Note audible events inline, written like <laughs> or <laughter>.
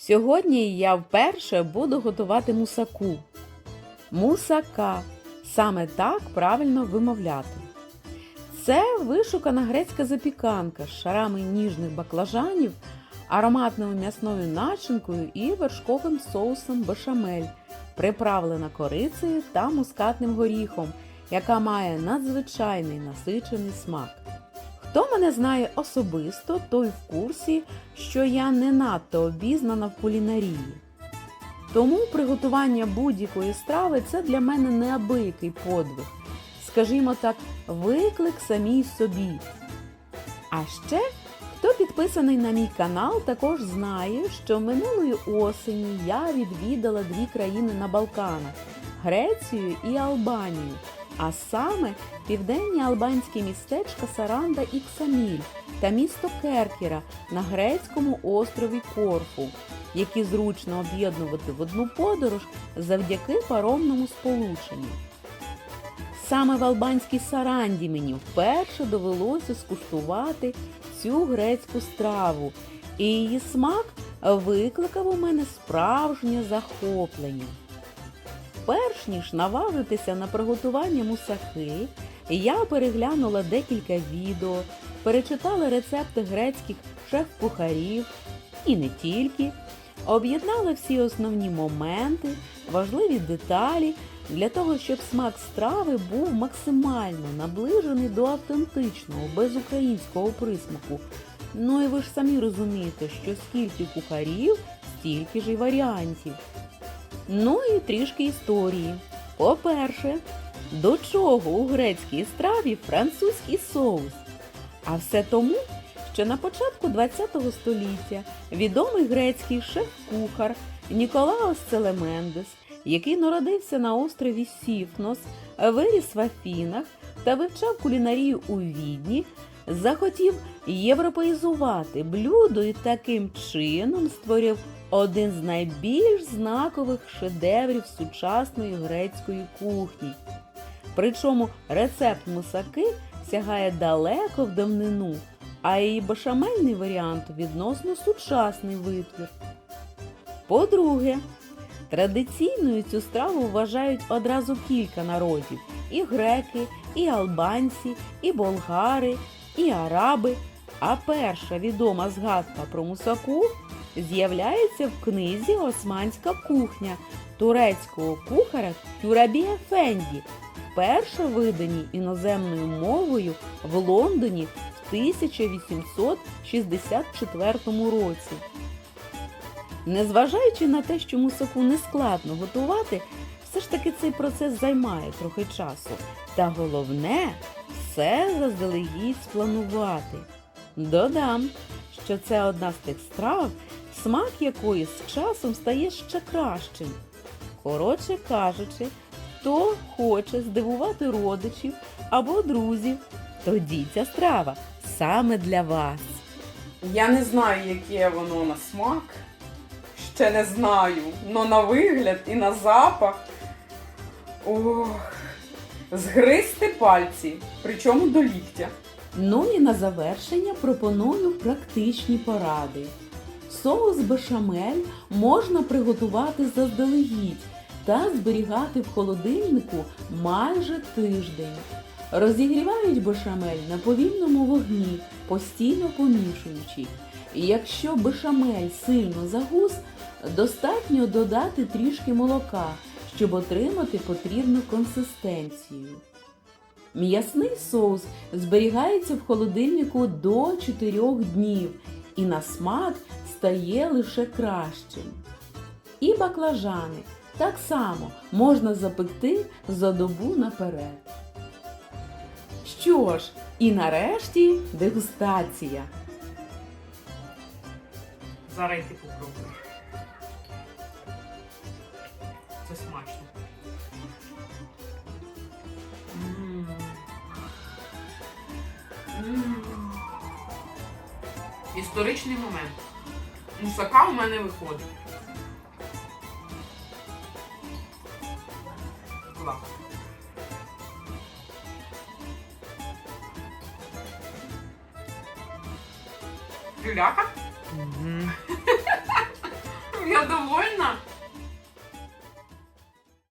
Сьогодні я вперше буду готувати мусаку. Мусака. Саме так правильно вимовляти. Це вишукана грецька запіканка з шарами ніжних баклажанів, ароматною м'ясною начинкою і вершковим соусом бешамель, приправлена корицею та мускатним горіхом, яка має надзвичайний насичений смак. Хто мене знає особисто, той в курсі, що я не надто обізнана в кулінарії. Тому приготування будь-якої страви це для мене неабиякий подвиг. Скажімо так, виклик самій собі. А ще, хто підписаний на мій канал, також знає, що минулої осені я відвідала дві країни на Балканах Грецію і Албанію, а саме південні албанські містечка Саранда і Ксаміль та місто Керкіра на грецькому острові Корфу, які зручно об'єднувати в одну подорож завдяки паромному сполученню. Саме в албанській Саранді мені вперше довелося скуштувати цю грецьку страву, і її смак викликав у мене справжнє захоплення. Перш ніж наважитися на приготування мусахи, я переглянула декілька відео, перечитала рецепти грецьких шеф-кухарів і не тільки, об'єднала всі основні моменти, важливі деталі для того, щоб смак страви був максимально наближений до автентичного, без українського присмаку. Ну і ви ж самі розумієте, що скільки кухарів, стільки ж і варіантів. Ну і трішки історії. По-перше, до чого у грецькій страві французький соус? А все тому, що на початку ХХ століття відомий грецький шеф-кухар Ніколаос Целемендес, який народився на острові Сіфнос, виріс в Афінах та вивчав кулінарію у Відні, захотів європеїзувати блюдо і таким чином створив один з найбільш знакових шедеврів сучасної грецької кухні. Причому рецепт мусаки сягає далеко в давнину, а її бешамельний варіант відносно сучасний витвір. По-друге, традиційною цю страву вважають одразу кілька народів: і греки, і албанці, і болгари, і араби. А перша відома згадка про мусаку з'являється в книзі Османська кухня турецького кухаря Тюрабі Ефенді, вперше видані іноземною мовою в Лондоні в 1864 році. Незважаючи на те, що мусаку не складно готувати, все ж таки цей процес займає трохи часу. Та головне все заздалегідь спланувати. Додам, що це одна з тих страв, смак якої з часом стає ще кращим. Коротше кажучи, хто хоче здивувати родичів або друзів, тоді ця страва саме для вас. Я не знаю, яке воно на смак. Ще не знаю. Но на вигляд і на запах. Ох. Згризти пальці, причому до ліктя. Ну і на завершення пропоную практичні поради. Соус бешамель можна приготувати заздалегідь та зберігати в холодильнику майже тиждень. Розігрівають бешамель на повільному вогні, постійно помішуючи. І якщо бешамель сильно загус, достатньо додати трішки молока, щоб отримати потрібну консистенцію. М'ясний соус зберігається в холодильнику до 4 днів і на смак стає лише кращим. І баклажани так само можна запекти за добу наперед. Що ж, і нарешті дегустація. Зараз ти попробуєш. Історичний момент. Мусака у мене виходить. Клас. Гуляка? <laughs> я довольна.